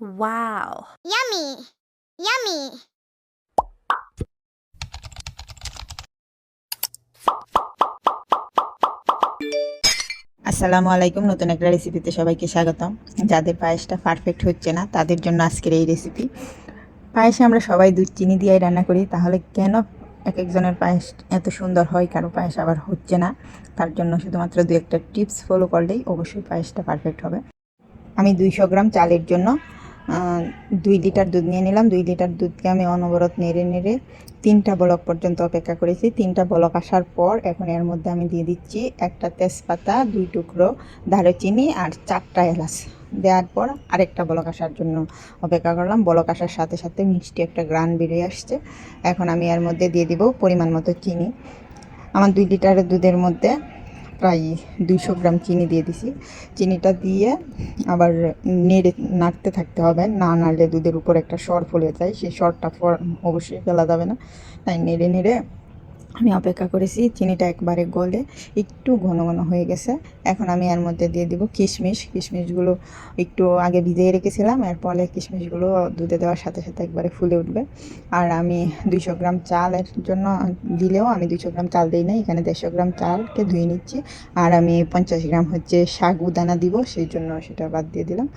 Wow. Yummy! Yummy! আসসালামু আলাইকুম নতুন একটা রেসিপিতে সবাইকে স্বাগতম যাদের পায়েসটা পারফেক্ট হচ্ছে না তাদের জন্য আজকের এই রেসিপি পায়েসে আমরা সবাই দুধ চিনি দিয়েই রান্না করি তাহলে কেন এক একজনের পায়েস এত সুন্দর হয় কারও পায়েস আবার হচ্ছে না তার জন্য শুধুমাত্র দু একটা টিপস ফলো করলেই অবশ্যই পায়েসটা পারফেক্ট হবে আমি দুইশো গ্রাম চালের জন্য দুই লিটার দুধ নিয়ে নিলাম। দুই লিটার দুধকে আমি অনবরত নেড়ে নেড়ে তিনটা বলক পর্যন্ত অপেক্ষা করেছি। তিনটা বলক আসার পর এখন এর মধ্যে আমি দিয়ে দিচ্ছি একটা তেজপাতা, দুই টুকরো দারুচিনি আর চারটা এলাচ। দেওয়ার পর আরেকটা বলক আসার জন্য অপেক্ষা করলাম। বলক আসার সাথে সাথে মিষ্টি একটা গ্রান বেরিয়ে আসছে। এখন আমি এর মধ্যে দিয়ে দিব পরিমাণ মতো চিনি। আমার দুই লিটারের দুধের মধ্যে প্রায় দুইশো গ্রাম চিনি দিয়ে দিছি। চিনিটা দিয়ে আবার নেড়ে নাড়তে থাকতে হবে। না নাড়লে দুধের উপর একটা সর ফলে যায়। সেই সরটা অবশ্যই ফেলা যাবে না। তাই নেড়ে নেড়ে আমি অপেক্ষা করেছি, চিনিটা একবারে গলে, একটু ঘন ঘন হয়ে গেছে। এখন আমি এর মধ্যে দিয়ে দিব কিশমিশ। কিশমিশগুলো একটু আগে ভিজিয়ে রেখেছিলাম এর ফলে কিশমিশগুলো দুধে দেওয়ার সাথে সাথে একবারে ফুলে উঠবে। আর আমি দুইশো গ্রাম চালের জন্য দিলেও আমি দুইশো গ্রাম চাল দিই না এখানে দেড়শো গ্রাম চালকে ধুয়ে নিচ্ছি। আর আমি পঞ্চাশ গ্রাম হচ্ছে সাগুদানা দিব, সেই জন্য সেটা বাদ দিয়ে দিলাম।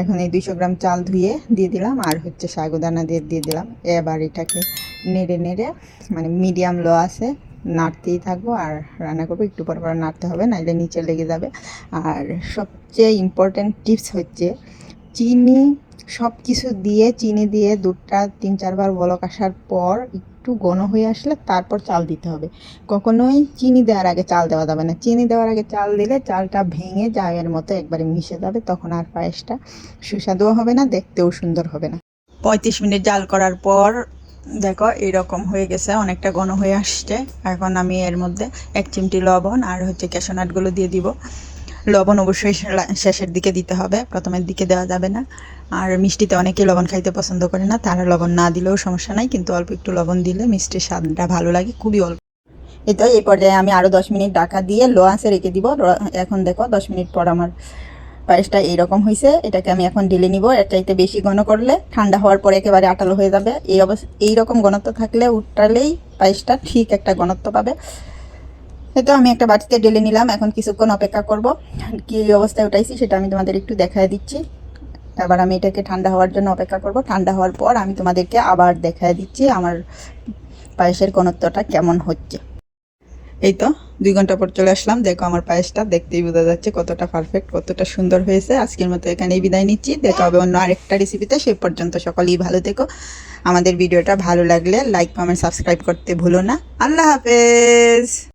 এখন এই দুইশো গ্রাম চাল ধুয়ে দিয়ে দিলাম, আর হচ্ছে সাগুদানা দিয়ে দিয়ে দিলাম। এবার এটাকে নেড়ে নেড়ে মানে মিডিয়াম লো আছে, নাড়তেই থাকব, আর রান্না করব। একটু পর পর নাড়তে হবে নাহলে নিচে লেগে যাবে। আর সবচেয়ে ইম্পর্ট্যান্ট টিপস হচ্ছে, চিনি সব কিছু দিয়ে, চিনি দিয়ে দুধটা তিন, চারবার বলক আসার পর একটু ঘন হয়ে আসলে তারপর চাল দিতে হবে। কখনোই চিনি দেওয়ার আগে চাল দেওয়া যাবে না। চিনি দেওয়ার আগে চাল দিলে চালটা ভেঙে জায়ের মতো একবারে মিশে যাবে, তখন আর পায়েসটা সুস্বাদুও হবে না, দেখতেও সুন্দর হবে না। পঁয়ত্রিশ মিনিট জাল করার পর দেখো, এরকম হয়ে গেছে, অনেকটা ঘন হয়ে আসছে। এখন আমি এর মধ্যে এক চিমটি লবণ আর হচ্ছে ক্যাশোনাটগুলো দিয়ে দিব। লবণ অবশ্যই শেষের দিকে দিতে হবে, প্রথমের দিকে দেওয়া যাবে না। আর মিষ্টিতে অনেকে লবণ খাইতে পছন্দ করে না, তারা লবণ না দিলেও সমস্যা নাই, কিন্তু অল্প একটু লবণ দিলে মিষ্টির স্বাদটা ভালো লাগে, খুবই অল্প। তো এই পর্যায়ে আমি আরও দশ মিনিট ঢাকা দিয়ে লো আঁচে রেখে দিব। এখন দেখো, দশ মিনিট পর আমার পায়েসটা এইরকম হয়েছে এটাকে আমি এখন ঢেলে নিব। এর চাইতে বেশি ঘন করলে ঠান্ডা হওয়ার পরে একেবারে আটালো হয়ে যাবে। এই অবস্থা এইরকম ঘনত্ব থাকলে উঠালেই পায়েসটা ঠিক একটা ঘনত্ব পাবে। তো আমি একটা বাটিতে ঢেলে নিলাম। এখন কিছুক্ষণ অপেক্ষা করব। কি অবস্থায় উঠাইছি সেটা আমি তোমাদের একটু দেখায় দিচ্ছি। এবার আমি এটাকে ঠান্ডা হওয়ার জন্য অপেক্ষা করব। ঠান্ডা হওয়ার পর আমি তোমাদেরকে আবার দেখায় দিচ্ছি আমার পায়েসের ঘনত্বটা কেমন হচ্ছে। এই তো, দুই ঘণ্টা পর চলে আসলাম। দেখো আমার পায়েসটা দেখতেই বোঝা যাচ্ছে কতটা পারফেক্ট কতটা সুন্দর হয়েছে। আজকের মতো এখানেই বিদায় নিচ্ছি। দেখা হবে অন্য আরেকটা রেসিপিতে সেই পর্যন্ত সকলেই ভালো থেকো। আমাদের ভিডিওটা ভালো লাগলে লাইক কমেন্ট সাবস্ক্রাইব করতে ভুলো না। আল্লাহ হাফেজ!